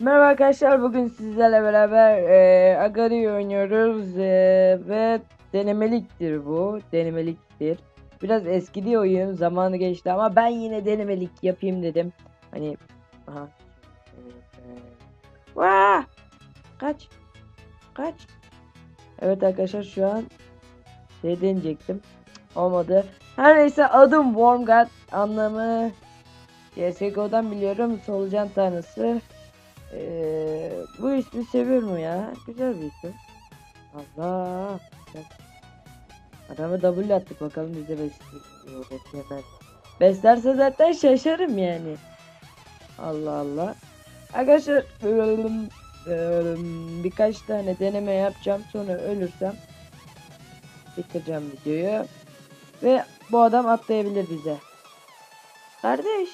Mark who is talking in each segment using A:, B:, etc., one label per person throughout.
A: Merhaba arkadaşlar bugün sizlerle beraber e, Agari oynuyoruz e, ve denemeliktir bu denemeliktir. Biraz eskidi oyun zamanı geçti ama ben yine denemelik yapayım dedim. Hani aha. Vaa! kaç kaç evet arkadaşlar şu an şey deneyecektim olmadı her neyse adım Wormgod anlamı CSGO'dan biliyorum solucan tanrısı ee, bu ismi seviyorum ya. Güzel bir isim. Allah. Adamı W attık bakalım bize. Beslemez. Beslerse zaten şaşarım yani. Allah Allah. Arkadaşlar ım, birkaç tane deneme yapacağım. Sonra ölürsem bitireceğim videoyu. Ve bu adam atlayabilir bize. Kardeş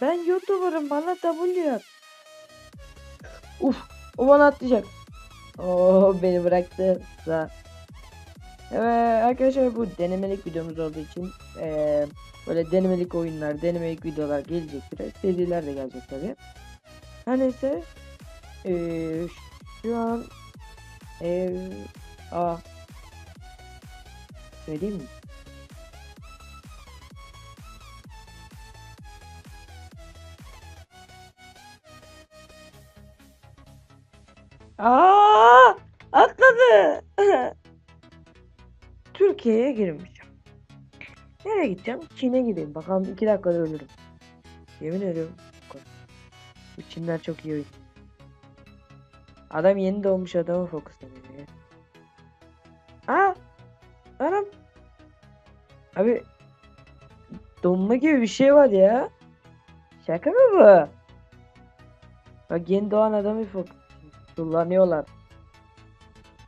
A: ben YouTuber'ım bana W at. Uf, o bana atlayacak. Oo beni bıraktı. Evet arkadaşlar bu denemelik videomuz olduğu için eee, böyle denemelik oyunlar, denemelik videolar gelecektir. Seriler de gelecek tabi. Her neyse eee, şu an ev a söyleyeyim mi? Aa, atladı. Türkiye'ye girmişim. Nereye gideceğim? Çin'e gideyim. Bakalım iki dakikada ölürüm. Yemin ediyorum. Bu Çinler çok iyi. Adam yeni doğmuş adamı fokuslanıyor ya. Aa! Anam! Abi donma gibi bir şey var ya. Şaka mı bu? Bak yeni doğan adamı kullanıyorlar.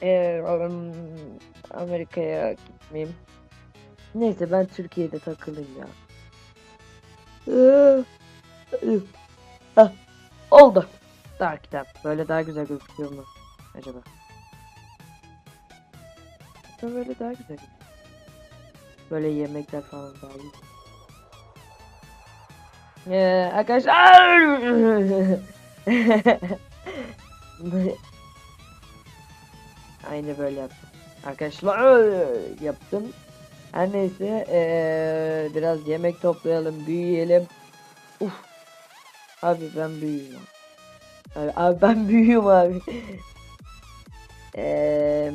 A: Eğer um, Amerika'ya gitmeyeyim. Neyse ben Türkiye'de takılayım ya. Hah, oldu. Kitap. Böyle daha güzel gözüküyor mu? Acaba? Böyle daha güzel. Böyle yemekler falan daha iyi. Ee, arkadaşlar Aynı böyle yaptım. Arkadaşlar yaptım. Her neyse eee, biraz yemek toplayalım, büyüyelim. Uf. Abi ben büyüğüm. Abi, ben büyüğüm abi. Eee,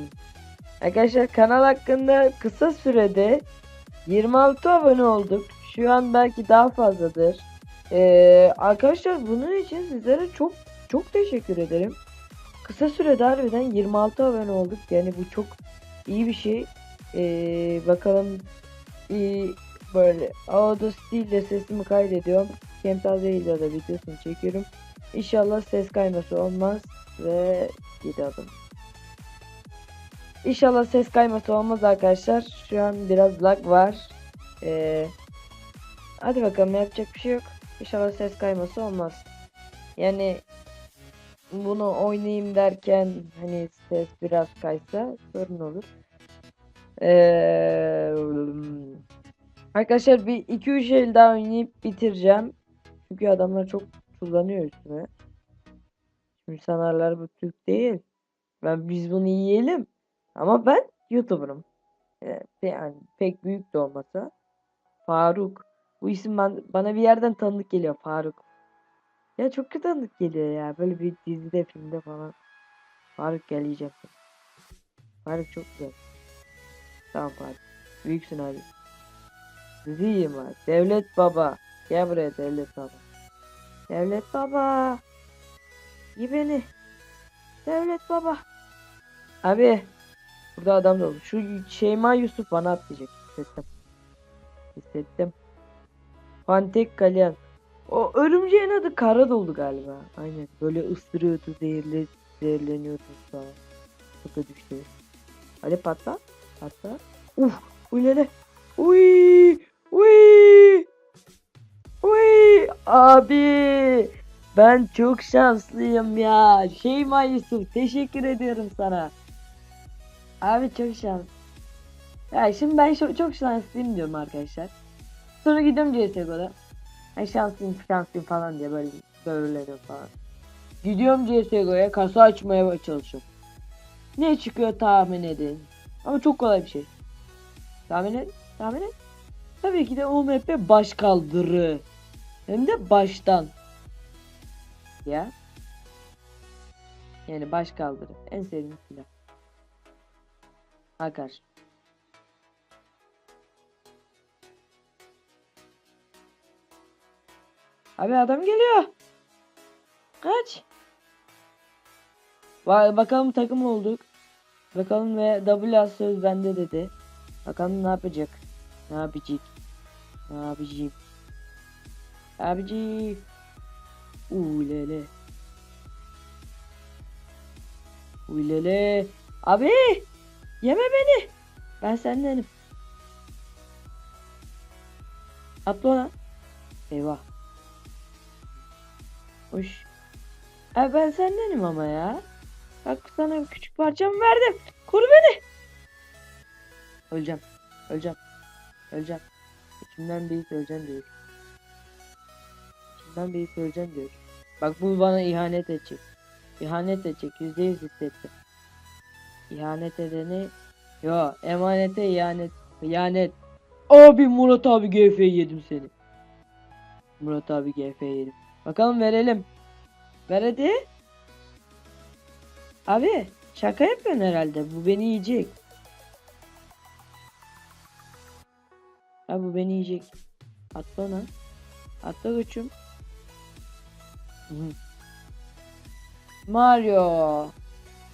A: arkadaşlar kanal hakkında kısa sürede 26 abone olduk. Şu an belki daha fazladır. Eee, arkadaşlar bunun için sizlere çok çok teşekkür ederim. Kısa sürede harbiden 26 abone olduk. Yani bu çok iyi bir şey. Ee, bakalım ee, böyle Audacity ile sesimi kaydediyorum. Camtasia ile de videosunu çekiyorum. İnşallah ses kayması olmaz ve 7 adım. İnşallah ses kayması olmaz arkadaşlar. Şu an biraz lag var. Ee, hadi bakalım yapacak bir şey yok. İnşallah ses kayması olmaz. Yani bunu oynayayım derken hani ses biraz kaysa sorun olur. Ee, arkadaşlar bir 2-3 el daha oynayıp bitireceğim. Çünkü adamlar çok kullanıyor üstüne. Şimdi sanarlar bu Türk değil. Ben biz bunu yiyelim. Ama ben YouTuber'ım. Ee, yani pek büyük de olmasa. Faruk. Bu isim ben, bana bir yerden tanıdık geliyor Faruk. Ya çok kötü tanıdık geliyor ya. Böyle bir dizide filmde falan. Faruk gel yiyeceğim seni. Faruk çok güzel. Tamam Faruk. Büyüksün abi. Sizi yiyeyim abi. Devlet baba. Gel buraya devlet baba. Devlet baba. Yi beni. Devlet baba. Abi. Burada adam da oldu. Şu Şeyma Yusuf bana atlayacak. Hissettim. Hissettim. Pantek Kalyan. O örümceğin adı kara doldu galiba. Aynen. Böyle ısırıyordu, zehirli, zehirleniyordu. Çok da düştü. Hadi patla. Patla. Uf. Uy Uy. Uy. Uy. Abi. Ben çok şanslıyım ya. Şeyma Yusuf teşekkür ediyorum sana. Abi çok şans. Ya şimdi ben çok, şanslıyım diyorum arkadaşlar. Sonra gidiyorum CSGO'da. Ben şanslıyım şanslıyım falan diye böyle böğürleniyorum falan. Gidiyorum CSGO'ya kasa açmaya çalışıyorum. Ne çıkıyor tahmin edin. Ama çok kolay bir şey. Tahmin et, tahmin et. Tabii ki de OMP baş kaldırı. Hem de baştan. Ya. Yani baş kaldırı. En sevdiğim silah. Akar. Abi adam geliyor. Kaç. Ba- bakalım takım olduk. Bakalım ve W söz bende dedi. Bakalım ne yapacak. Ne yapacak. Ne yapacağım. Abici. Uylele. Uylele. Abi. Yeme beni. Ben sendenim. Atla ona. Eyvah. Hoş. Abi ben sendenim ama ya. Bak sana küçük parçamı verdim. Koru beni. Öleceğim. Öleceğim. Öleceğim. İçimden his öleceğim diyor. İçimden bir his öleceğim diyor. Bak bu bana ihanet edecek. İhanet edecek. Yüzde yüz hissettim. İhanet edeni... Yo emanete ihanet. İhanet. Abi Murat abi GF yedim seni. Murat abi GF yedim. Bakalım verelim. Ver. Abi şaka yapıyorsun herhalde. Bu beni yiyecek. Abi bu beni yiyecek. Atla ona. Atla koçum. Mario.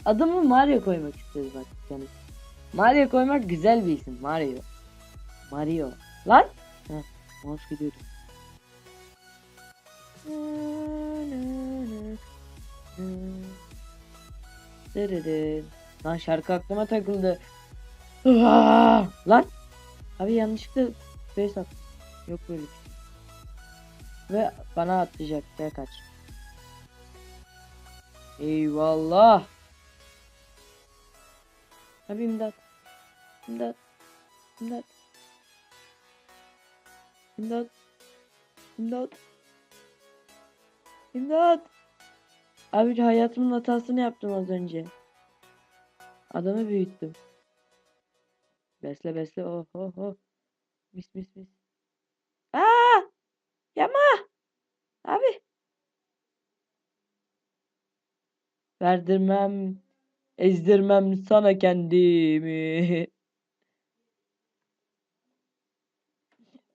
A: Adımı Mario koymak istiyoruz bak canım. Mario koymak güzel bir isim. Mario. Mario. Lan. Heh, mouse gidiyordu. Lan şarkı aklıma takıldı. Lan. Abi yanlışlıkla face at. Yok böyle bir şey. Ve bana atlayacak. Gel kaç. Eyvallah. Abi imdat. İmdat. İmdat. İmdat. İmdat. İmdat. Abi hayatımın hatasını yaptım az önce. Adamı büyüttüm. Besle besle oh oh oh. Mis mis mis. Aa! Yapma! Abi. Verdirmem. Ezdirmem sana kendimi.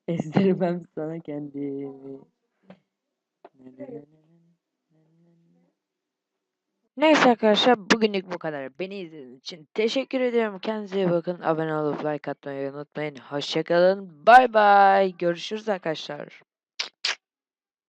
A: Ezdirmem sana kendimi. Neyse arkadaşlar bugünlük bu kadar. Beni izlediğiniz için teşekkür ederim. Kendinize iyi bakın. Abone olup like atmayı unutmayın. Hoşçakalın. Bay bay. Görüşürüz arkadaşlar.